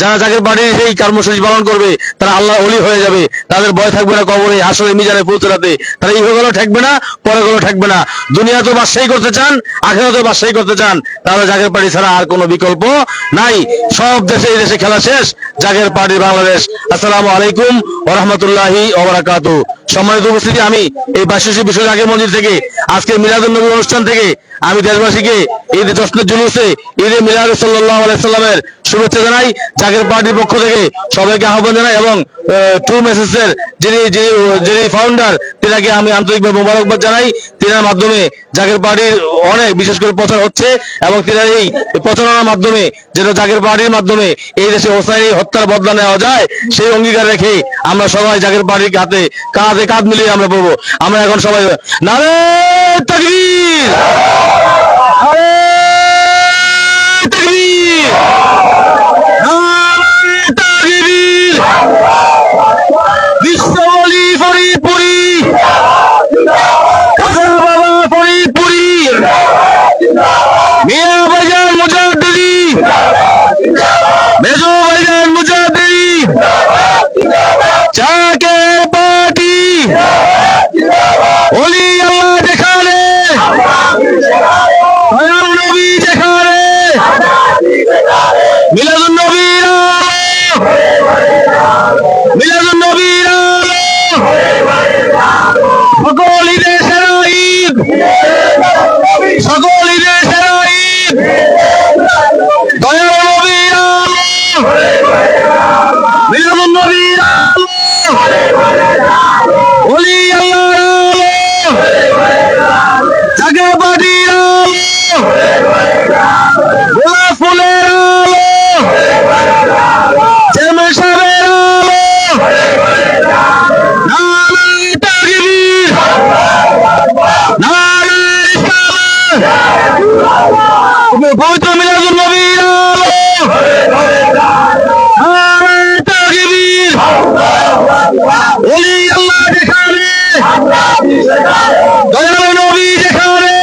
যারা জাগের পার্টির সেই কর্মসূচি পালন করবে, তারা আল্লাহ অলি হয়ে যাবে। তাদের ভয় থাকবে না কবরে, আসলে মিজানে পৌঁছাতে তারা ইহগুলো ঠেকবে না পরে পরেগুলো ঠেকবে না। দুনিয়া তো বাদশাহী করতে চান আখেরা তো বাদশাহী করতে চান, তাহলে জাগের পার্টি ছাড়া আর কোনো বিকল্প নাই। সব দেশে, এই দেশে খেলা শেষ, জাগের পার্টি বাংলাদেশ। আসসালামু আলাইকুম ওরহমতুল্লাহি ওবরাকাতু। সম্মানিত উপস্থিতি, আমি এই বাসী বিশ্ব জাগের মন্দির থেকে, আজকে মিলাদুল নবী অনুষ্ঠান থেকে, আমি দেশবাসীকে ঈদ জশ্নের জুলুসে, ঈদে মিলাদ সাল্লাহ আলাইসাল্লামের শুভেচ্ছা জানাই জাগের পার্টির পক্ষ থেকে সবাইকে আহ্বান জানাই এবং ট্রু মেসেজের যিনি যিনি যিনি ফাউন্ডার তিনাকে আমি আন্তরিকভাবে মোবারকবাদ জানাই। তিনার মাধ্যমে জাগের পার্টির অনেক বিশেষ করে প্রচার হচ্ছে এবং তিনার এই প্রচারণার মাধ্যমে যেন জাগের পার্টির মাধ্যমে এই দেশে হোসাইনি হত্যার বদলা নেওয়া যায়, সেই অঙ্গীকার রেখে আমরা সবাই জাগের পার্টির হাতে কাঁধে কাঁধ মিলিয়ে আমরা পড়ব আমরা এখন সবাই নারে তাকবীর! দয়াল নবী যেখানে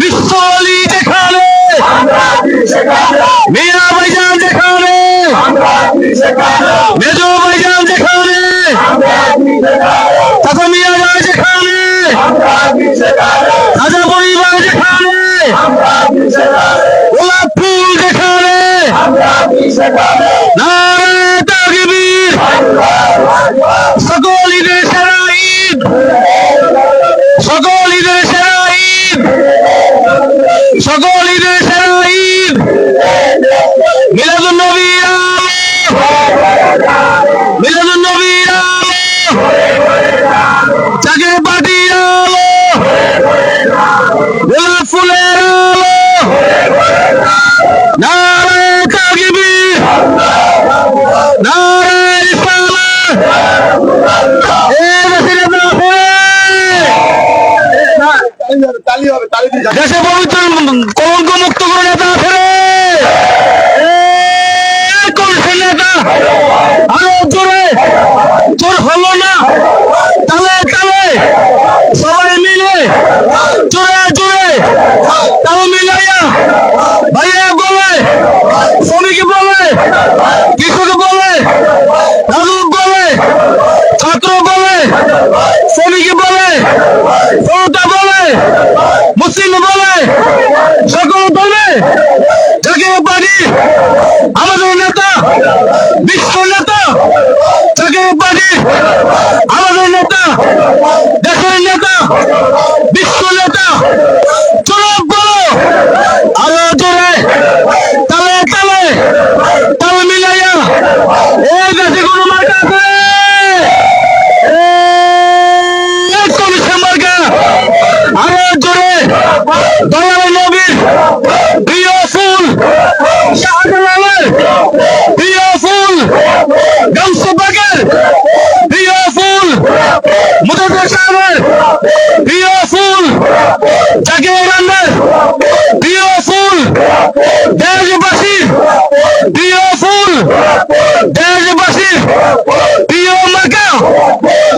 বিশ্ব অলি যেখানে মিয়া ভাইজান যেখানে মেজো ভাইজান যেখানে চাচা মিয়া ভাই যেখানে, রাজা পরিবার যেখানে, গোলাপ ফুল যেখানে নারে তাকবীর, সকল Yeah. দেশে পবিত্র কলঙ্ক মুক্ত করে নেতা আছে রে নেতা, আরও জোরে। জোর হলো না। তালে তালে। সবাই মিলে, জোরে জোরে। তালে মিলাইয়া ভাইয়া বলে শ্রমিক বলে কৃষক বলে রাজুক বলে ছাত্র বলে শ্রমিক বলে জনতা বলে মুসলিম বলে, সকল বলে জাতীয় পারি আমাদের নেতা, বিশ্ব নেতা জাতীয় পারি আমাদের নেতা, দেশের নেতা, বিশ্ব নেতা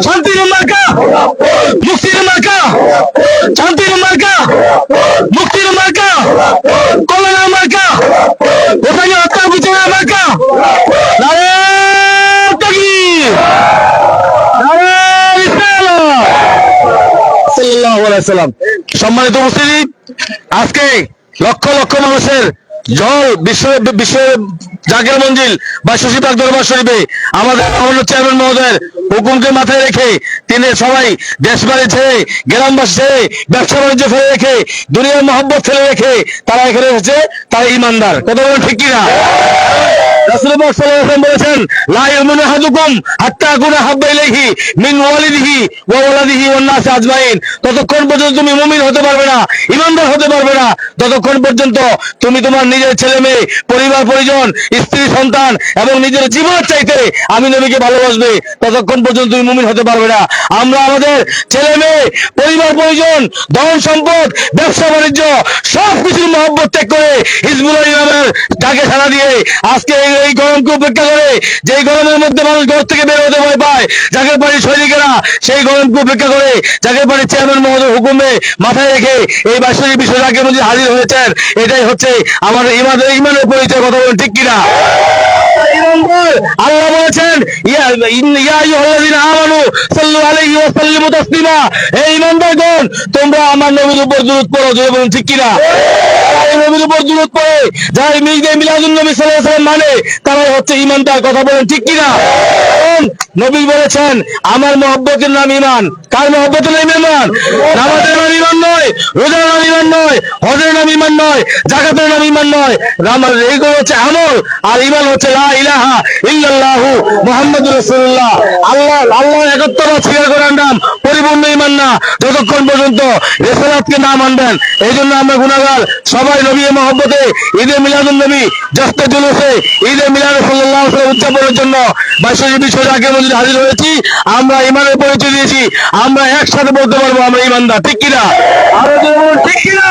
শান্তির মার্কা। মুক্তির মার্কা। শান্তির মার্কা। মুক্তির মার্কা। কলনা মার্কা। ওখানে হত্যা বিচারা মার্কা। সম্মানিত উপস্থিতি, আজকে লক্ষ লক্ষ মানুষের জল, বিশ্ব বিশ্ব জাগের মঞ্জিল বা শশী পাক দরবার শরীফে আমাদের চেয়ারম্যান মহোদয়ের হুকুমকে মাথায় রেখে তিনি সবাই দেশ বাড়ি ছেড়ে, গ্রামবাসী ছেড়ে, ব্যবসা বাণিজ্য ফেলে রেখে, দুনিয়ার মহব্বত ফেলে রেখে তারা এখানে এসেছে, তারা ইমানদার। কথা বলেন ঠিক কিনা? রাসূলুল্লাহ সাল্লাল্লাহু আলাইহি বলেছেন, লা হাব্বা ইলাইহি মিন ওয়ালিদিহি ওয়া ওয়ালাদিহি ওয়ান নাস আজমাইন। ততক্ষণ পর্যন্ত তুমি মুমিন হতে পারবে না হতে পারবে না। ততক্ষণ পর্যন্ত তুমি তোমার নিজের ছেলে মেয়ে পরিবার, পরিজন, স্ত্রী, সন্তান এবং নিজের জীবনের চাইতে আমি নবীকে ভালোবাসবে। ততক্ষণ পর্যন্ত তুমি মুমিন হতে পারবে না। আমরা আমাদের ছেলে মেয়ে পরিবার, পরিজন, ধন সম্পদ, ব্যবসা, বাণিজ্য সব কিছুর মহব্বত ত্যাগ করে হিজবুল ইমামের ডাকে দিয়ে আজকে এই এই গরমকে উপেক্ষা করে, যেই গরমের মধ্যে মানুষ ঘর থেকে বের হতে ভয় পায় যাকে বাড়ির সৈনিকেরা সেই গরমকে উপেক্ষা করে যাকে বাড়ির চেয়ারম্যান মহোদয় হুকুমে মাথায় রেখে এই বাৎসরিক বিষয় যাকে মধ্যে হাজির হয়েছেন। এটাই হচ্ছে আমাদের ইমানের ইমানের পরিচয়, কথা বলেন, ঠিক কিনা? আল্লাহ বলেছেন তোমরা আমার নবীর উপর দরুদ পড়ো, জোরে বলুন, ঠিক কিনা? নবীর উপর দরুদ পড়ে, যারা মিজে মিলাদুন নবী সাল্লাল্লাহু আলাইহি মানে তারাই হচ্ছে ঈমানদার, কথা বলেন ঠিক কিনা? নবী বলেছেন, আমার মহব্বতের নাম ঈমান। কার মহব্বতের নাম ঈমান? নামাজের নাম ঈমান নয়, রোজার নাম ঈমান নয়, হজের নাম ঈমান নয় জাকাতের নাম ঈমান নয়। আমার এইগুলো হচ্ছে আমল, আর ইমান হচ্ছে লা ইলাহা ইল্লাল্লাহু মুহাম্মাদুর রাসূলুল্লাহ। আল্লাহ আল্লাহ একত্ববাদ স্বীকার করার নাম পরিপূর্ণ ইমান না, যতক্ষণ পর্যন্ত রেসালাতকে না মানবেন এই জন্য আমরা গুণাগার সবাই নবী মহব্বতে ঈদে মিলাদুল নবী জাস্তে জুলুসে ঈদে মিলাদ আলাইহি উদযাপনের জন্য বাইশে বিষয় আগে মধ্যে হাজির হয়েছি। আমরা ইমানের পরিচয় দিয়েছি, আমরা একসাথে বলতে পারব আমরা ইমানদার ঠিক কিনা? ঠিক কিনা?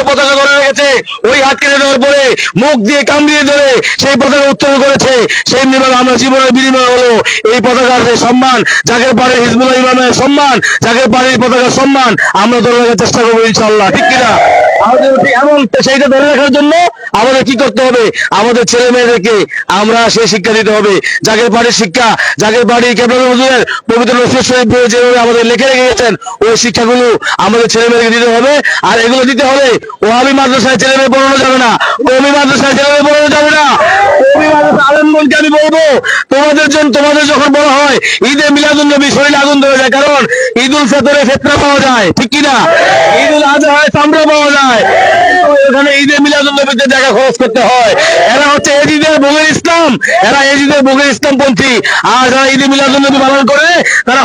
পতাকা ধরে রেখেছে ওই কেটে দেওয়ার পরে মুখ দিয়ে কামড়িয়ে ধরে সেই পতাকা উত্তোলন করেছে। সেই ভাবে আমরা জীবনের বিনিময় হলো। এই পতাকার যে সম্মান। যাকে পারে হিজবুল্লাহ ইমামের সম্মান যাকে পারে এই পতাকার সম্মান, আমরা ধরে রাখার চেষ্টা করব ইনশাল্লাহ ঠিক কিনা? এমন সেইটা ধরে রাখার জন্য আমাদের কি করতে হবে? আমাদের ছেলে মেয়েদেরকে আমরা সেই শিক্ষা দিতে হবে। জাগের বাড়ির শিক্ষা জাগের বাড়ির কেবল হুজুরের পবিত্র রসুল যেভাবে আমাদের লিখে রেখে গেছেন, ওই শিক্ষাগুলো আমাদের ছেলে মেয়েদেরকে দিতে হবে। আর এগুলো দিতে হলে ওহাবি মাদ্রাসায় ছেলে মেয়ে পড়ানো যাবে না। কমি মাদ্রাসায় ছেলে মেয়ে পড়ানো যাবে না। আলমগঞ্জকে আমি বলব, তোমাদের জন্য তোমাদের যখন বড় হয়, ঈদে মিলাদুল নবী শরীর আগুন ধরে যায়, কারণ ঈদ উল ফেতরে ফেতরা পাওয়া যায়, ঠিক কিনা? ঈদ উল আজহায় চামড়া পাওয়া যায়।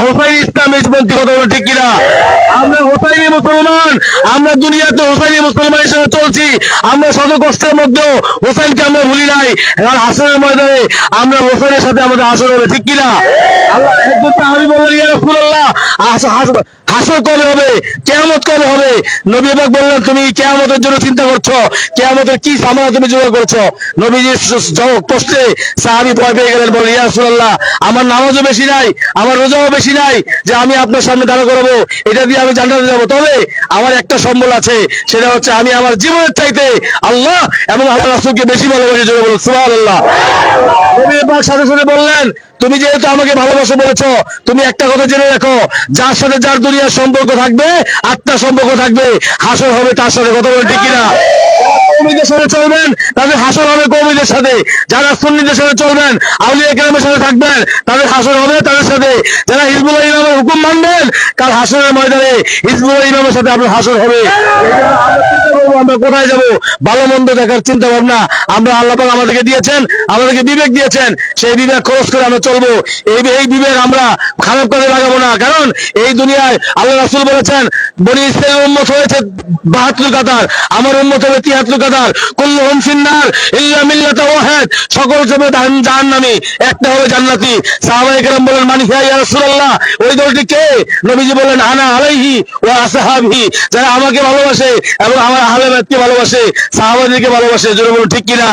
হোসাইনি আমরা মুসলমান। দুনিয়াতে হোসাইনি মুসলমান হিসেবে চলছি। আমরা শত কষ্টের মধ্যেও হোসাইনকে আমরা ভুলি নাই। হাসনের ময়দানে আমরা হোসেনের সাথে আমাদের হাসর হবে, ঠিক কিনা? আল্লাহ আমি হাসর কবে হবে? কেয়ামত কবে হবে? নবী পাক বললেন, তুমি কেয়ামতের জন্য চিন্তা করছ? কেয়ামতের কি সামনা তুমি জোগাড় করছ? নবীজি কষ্টে সাহাবি ভয় পেয়ে গেলেন বলেন ইয়া রাসূলুল্লাহ, আমার নামাজও বেশি নাই, আমার রোজাও বেশি নাই, যে আমি আপনার সামনে দাঁড়া করব, এটা দিয়ে আমি জান্নাতে যাব। তবে আমার একটা সম্বল আছে, সেটা হচ্ছে আমি আমার জীবনের চাইতে আল্লাহ এবং আল্লাহ রাসূলকে বেশি ভালোবাসি, জোরে বলুন আল্লাহ নবী পাক সাথে সাথে বললেন, তুমি যেহেতু আমাকে ভালোবাসো বলেছ, তুমি একটা কথা জেনে রাখো, যার সাথে যার দুনিয়ার সম্পর্ক থাকবে, আত্মার সম্পর্ক থাকবে। হাসর হবে তার সাথে, কথা বলতে কিনা? সাথে চলবেন, তাদের হাসর হবে কর্মীদের সাথে। যারা সুন্নিদের সাথে চলবেন সাথে থাকবেন, তাদের হাসর হবে সাথে। হুকুম মানবেন কাল হাসরের ময়দানে হিজবুল্লাহ ইমামের সাথে আপনার হাসর হবে। আমরা কোথায় যাব? ভালো মন্দ দেখার চিন্তা ভাবনা আমরা আল্লাহ আমাদেরকে দিয়েছেন, আমাদেরকে বিবেক দিয়েছেন। সেই বিবেক খরচ করে আমরা চলবো। এই এই বিবেক আমরা খারাপ কাজে লাগাবো না। কারণ এই দুনিয়ায় আল্লাহ রাসূল বলেছেন, বনি ইসরায়েলের উম্মত হয়েছে বাহাত্তর কাতার, আমার উম্মত হবে তিয়াত্তর মুক্তাদার কুল্লুহুম ফিন্নার ইল্লা মিল্লাতা ওয়াহিদ। সকল সবে জাহান্নামী। একটা হবে জান্নাতি। সাহাবায়ে কেরাম বলেন, মানি হিয়া ইয়া রাসূলুল্লাহ। ওই দলটি কে? নবীজি বলেন, আনা আলাইহি ও আসাহাবি যারা আমাকে ভালোবাসে এবং আমার আহলে বাইতকে ভালোবাসে, সাহাবাদেরকে ভালোবাসে, জোরে বলুন, ঠিক কিনা?